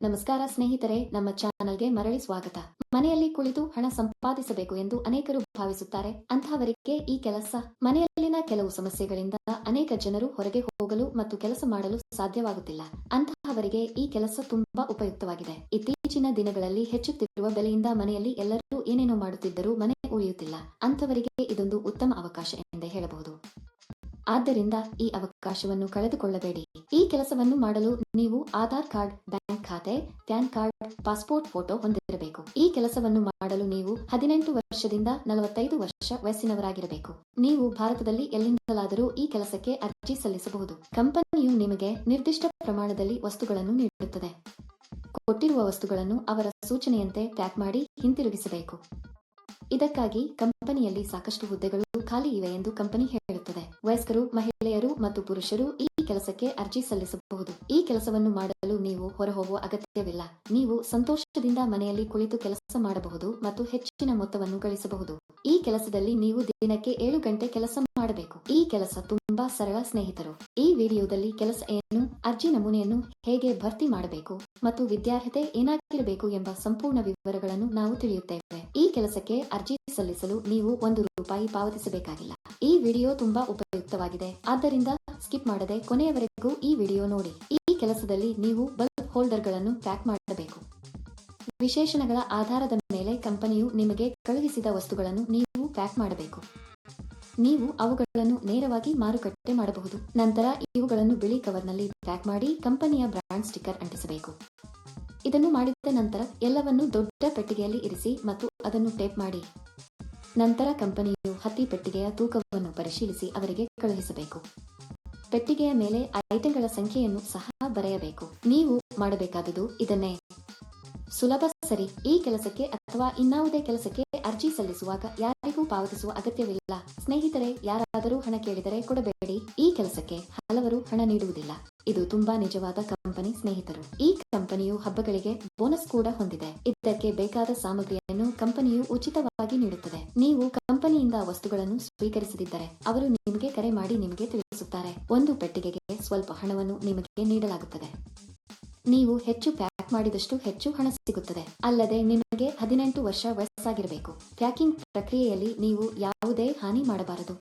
ನಮಸ್ಕಾರ ಸ್ನೇಹಿತರೆ, ನಮ್ಮ ಚಾನಲ್ಗೆ ಮರಳಿ ಸ್ವಾಗತ. ಮನೆಯಲ್ಲಿ ಕುಳಿತು ಹಣ ಸಂಪಾದಿಸಬೇಕು ಎಂದು ಅನೇಕರು ಭಾವಿಸುತ್ತಾರೆ. ಅಂತಹವರಿಗೆ ಈ ಕೆಲಸ, ಮನೆಯಲ್ಲಿನ ಕೆಲವು ಸಮಸ್ಯೆಗಳಿಂದ ಅನೇಕ ಜನರು ಹೊರಗೆ ಹೋಗಲು ಮತ್ತು ಕೆಲಸ ಮಾಡಲು ಸಾಧ್ಯವಾಗುತ್ತಿಲ್ಲ. ಅಂತಹವರಿಗೆ ಈ ಕೆಲಸ ತುಂಬಾ ಉಪಯುಕ್ತವಾಗಿದೆ. ಇತ್ತೀಚಿನ ದಿನಗಳಲ್ಲಿ ಹೆಚ್ಚುತ್ತಿರುವ ಬೆಲೆಯಿಂದ ಮನೆಯಲ್ಲಿ ಎಲ್ಲರೂ ಏನೇನೋ ಮಾಡುತ್ತಿದ್ದರೂ ಮನೆ ಉಳಿಯುತ್ತಿಲ್ಲ. ಅಂತವರಿಗೆ ಇದೊಂದು ಉತ್ತಮ ಅವಕಾಶ ಎಂದೇ ಹೇಳಬಹುದು. ಆದ್ದರಿಂದ ಈ ಅವಕಾಶವನ್ನು ಕಳೆದುಕೊಳ್ಳಬೇಡಿ. ಈ ಕೆಲಸವನ್ನು ಮಾಡಲು ನೀವು ಆಧಾರ್ ಕಾರ್ಡ್, ಬ್ಯಾಂಕ್ ಖಾತೆ, ಪ್ಯಾನ್ ಕಾರ್ಡ್, ಪಾಸ್ಪೋರ್ಟ್ ಫೋಟೋ ಹೊಂದಿರಬೇಕು. ಈ ಕೆಲಸವನ್ನು ಮಾಡಲು ನೀವು ಹದಿನೆಂಟು ವರ್ಷದಿಂದ ನಲವತ್ತೈದು ವರ್ಷ ವಯಸ್ಸಿನವರಾಗಿರಬೇಕು. ನೀವು ಭಾರತದಲ್ಲಿ ಎಲ್ಲಿಂದಲಾದರೂ ಈ ಕೆಲಸಕ್ಕೆ ಅರ್ಜಿ ಸಲ್ಲಿಸಬಹುದು. ಕಂಪನಿಯು ನಿಮಗೆ ನಿರ್ದಿಷ್ಟ ಪ್ರಮಾಣದಲ್ಲಿ ವಸ್ತುಗಳನ್ನು ನೀಡುತ್ತದೆ. ಕೊಟ್ಟಿರುವ ವಸ್ತುಗಳನ್ನು ಅವರ ಸೂಚನೆಯಂತೆ ಪ್ಯಾಕ್ ಮಾಡಿ ಹಿಂತಿರುಗಿಸಬೇಕು. ಇದಕ್ಕಾಗಿ ಕಂಪನಿಯಲ್ಲಿ ಸಾಕಷ್ಟು ಹುದ್ದೆಗಳು ಖಾಲಿ ಇವೆ ಎಂದು ಕಂಪನಿ ಹೇಳುತ್ತದೆ. ವಯಸ್ಕರು ಮಹಿಳೆಯರು ಮತ್ತು ಪುರುಷರು ಈ ಕೆಲಸಕ್ಕೆ ಅರ್ಜಿ ಸಲ್ಲಿಸಬಹುದು. ಈ ಕೆಲಸವನ್ನು ಮಾಡಲು ನೀವು ಹೊರಹೋಗುವ ಅಗತ್ಯವಿಲ್ಲ. ನೀವು ಸಂತೋಷದಿಂದ ಮನೆಯಲ್ಲಿ ಕುಳಿತು ಕೆಲಸ ಮಾಡಬಹುದು ಮತ್ತು ಹೆಚ್ಚಿನ ಮೊತ್ತವನ್ನು ಗಳಿಸಬಹುದು. ಈ ಕೆಲಸದಲ್ಲಿ ನೀವು ದಿನಕ್ಕೆ ಏಳು ಗಂಟೆ ಕೆಲಸ ಮಾಡಬೇಕು. ಈ ಕೆಲಸ ತುಂಬಾ ಸರಳ ಸ್ನೇಹಿತರು. ಈ ವಿಡಿಯೋದಲ್ಲಿ ಕೆಲಸ ಏನು, ಅರ್ಜಿ ನಮೂನೆಯನ್ನು ಹೇಗೆ ಭರ್ತಿ ಮಾಡಬೇಕು ಮತ್ತು ವಿದ್ಯಾರ್ಹತೆ ಏನಾಗಿರಬೇಕು ಎಂಬ ಸಂಪೂರ್ಣ ವಿವರಗಳನ್ನು ನಾವು ತಿಳಿಯುತ್ತೇವೆ. ಈ ಕೆಲಸಕ್ಕೆ ಅರ್ಜಿ ಸಲ್ಲಿಸಲು ನೀವು ಒಂದು ರೂಪಾಯಿ ಪಾವತಿಸಬೇಕಾಗಿಲ್ಲ. ಈ ವಿಡಿಯೋ ತುಂಬಾ ಉಪಯುಕ್ತವಾಗಿದೆ. ಆದ್ದರಿಂದ ಸ್ಕಿಪ್ ಮಾಡದೆ ಕೊನೆಯವರೆಗೂ ಈ ವಿಡಿಯೋ ನೋಡಿ. ಈ ಕೆಲಸದಲ್ಲಿ ನೀವು ಬಲ್ಬ್ ಹೋಲ್ಡರ್ಗಳನ್ನು ಪ್ಯಾಕ್ ಮಾಡಬೇಕು. ವಿಶೇಷಣಗಳ ಆಧಾರದ ಮೇಲೆ ಕಂಪನಿಯು ನಿಮಗೆ ಕಳುಹಿಸಿದ ವಸ್ತುಗಳನ್ನು ನೀವು ಪ್ಯಾಕ್ ಮಾಡಬೇಕು. ನೀವು ಅವುಗಳನ್ನು ನೇರವಾಗಿ ಮಾರುಕಟ್ಟೆ ಮಾಡಬಹುದು. ನಂತರ ಇವುಗಳನ್ನು ಬಿಳಿ ಕವರ್ನಲ್ಲಿ ಪ್ಯಾಕ್ ಮಾಡಿ ಕಂಪನಿಯ ಬ್ರಾಂಡ್ ಸ್ಟಿಕ್ಕರ್ ಅಂಟಿಸಬೇಕು. ಇದನ್ನು ಮಾಡಿದ ನಂತರ ಎಲ್ಲವನ್ನು ದೊಡ್ಡ ಪೆಟ್ಟಿಗೆಯಲ್ಲಿ ಇರಿಸಿ ಮತ್ತು ಅದನ್ನು ಟೇಪ್ ಮಾಡಿ. ನಂತರ ಕಂಪನಿಯು ಹತ್ತಿ ಪೆಟ್ಟಿಗೆಯ ತೂಕವನ್ನು ಪರಿಶೀಲಿಸಿ ಅವರಿಗೆ ಕಳುಹಿಸಬೇಕು. ಪೆಟ್ಟಿಗೆಯ ಮೇಲೆ ಐಟಂಗಳ ಸಂಖ್ಯೆಯನ್ನು ಸಹ ಬರೆಯಬೇಕು. ನೀವು ಮಾಡಬೇಕಾದುದು ಇದನ್ನೇ. ಸುಲಭ ಸರಿ. ಈ ಕೆಲಸಕ್ಕೆ ಅಥವಾ ಇನ್ನಾವುದೇ ಕೆಲಸಕ್ಕೆ ಅರ್ಜಿ ಸಲ್ಲಿಸುವಾಗ ಯಾರಿಗೂ ಪಾವತಿಸುವ ಅಗತ್ಯವಿಲ್ಲ. ಸ್ನೇಹಿತರೆ, ಯಾರಾದರೂ ಹಣ ಕೇಳಿದರೆ ಕೊಡಬೇಡಿ. ಈ ಕೆಲಸಕ್ಕೆ ಹಲವರು ಹಣ ನೀಡುವುದಿಲ್ಲ. ಇದು ತುಂಬಾ ನಿಜವಾದ ಕಂಪನಿ ಸ್ನೇಹಿತರು. ಈ ಕಂಪನಿಯು ಹಬ್ಬಗಳಿಗೆ ಬೋನಸ್ ಕೂಡ ಹೊಂದಿದೆ. ಇದಕ್ಕೆ ಬೇಕಾದ ಸಾಮಗ್ರಿಯನ್ನು ಕಂಪನಿಯು ಉಚಿತವಾಗಿ ನೀಡುತ್ತದೆ. ನೀವು ಕಂಪನಿಯಿಂದ ವಸ್ತುಗಳನ್ನು ಸ್ವೀಕರಿಸದಿದ್ದರೆ ಅವರು ನಿಮಗೆ ಕರೆ ಮಾಡಿ ನಿಮಗೆ ತಿಳಿಸುತ್ತಾರೆ. ಒಂದು ಪೆಟ್ಟಿಗೆಗೆ ಸ್ವಲ್ಪ ಹಣವನ್ನು ನಿಮಗೆ ನೀಡಲಾಗುತ್ತದೆ. ನೀವು ಹೆಚ್ಚು ಪ್ಯಾಕ್ ಮಾಡಿದಷ್ಟು ಹೆಚ್ಚು ಹಣ ಸಿಗುತ್ತದೆ. ಅಲ್ಲದೆ ನಿಮಗೆ ಹದಿನೆಂಟು ವರ್ಷ ವಯಸ್ಸಾಗಿರಬೇಕು. ಪ್ಯಾಕಿಂಗ್ ಪ್ರಕ್ರಿಯೆಯಲ್ಲಿ ನೀವು ಯಾವುದೇ ಹಾನಿ ಮಾಡಬಾರದು.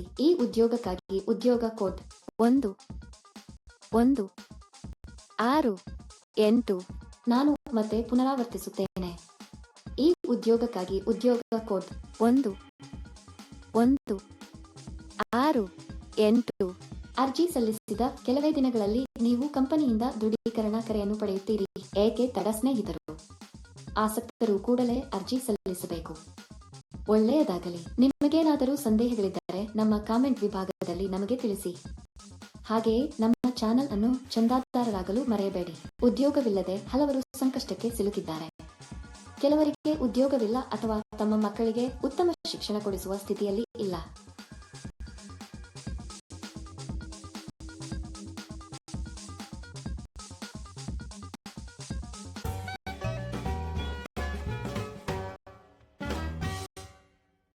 ಈ ಉದ್ಯೋಗಕ್ಕಾಗಿ ಉದ್ಯೋಗ ಕೋಡ್ ಒಂದು ಒಂದು, ಆರು, ಎಂಟು ನಾನು ಮತ್ತೆ ಪುನರಾವರ್ತಿಸುತ್ತೇನೆ. ಈ ಉದ್ಯೋಗಕ್ಕಾಗಿ ಉದ್ಯೋಗ ಕೋಡ್ ಒಂದು ಒಂದು, ಆರು, ಎಂಟು ಅರ್ಜಿ ಸಲ್ಲಿಸಿದ ಕೆಲವೇ ದಿನಗಳಲ್ಲಿ ನೀವು ಕಂಪನಿಯಿಂದ ದೃಢೀಕರಣ ಕರೆಯನ್ನು ಪಡೆಯುತ್ತೀರಿ. ಏಕೆ ತಡ ಸ್ನೇಹಿತರು? ಆಸಕ್ತರು ಕೂಡಲೇ ಅರ್ಜಿ ಸಲ್ಲಿಸಬೇಕು. ಒಳ್ಳೆಯದಾಗಲಿ. ನಿಮಗೇನಾದರೂ ಸಂದೇಹಗಳಿದ್ದರೆ ನಮ್ಮ ಕಾಮೆಂಟ್ ವಿಭಾಗದಲ್ಲಿ ನಮಗೆ ತಿಳಿಸಿ. ಹಾಗೆಯೇ ನಮ್ಮ ಚಾನೆಲ್ ಅನ್ನು ಚಂದಾದಾರರಾಗಲು ಮರೆಯಬೇಡಿ. ಉದ್ಯೋಗವಿಲ್ಲದೆ ಹಲವರು ಸಂಕಷ್ಟಕ್ಕೆ ಸಿಲುಕಿದ್ದಾರೆ. ಕೆಲವರಿಗೆ ಉದ್ಯೋಗವಿಲ್ಲ ಅಥವಾ ತಮ್ಮ ಮಕ್ಕಳಿಗೆ ಉತ್ತಮ ಶಿಕ್ಷಣ ಕೊಡಿಸುವ ಸ್ಥಿತಿಯಲ್ಲಿ ಇಲ್ಲ.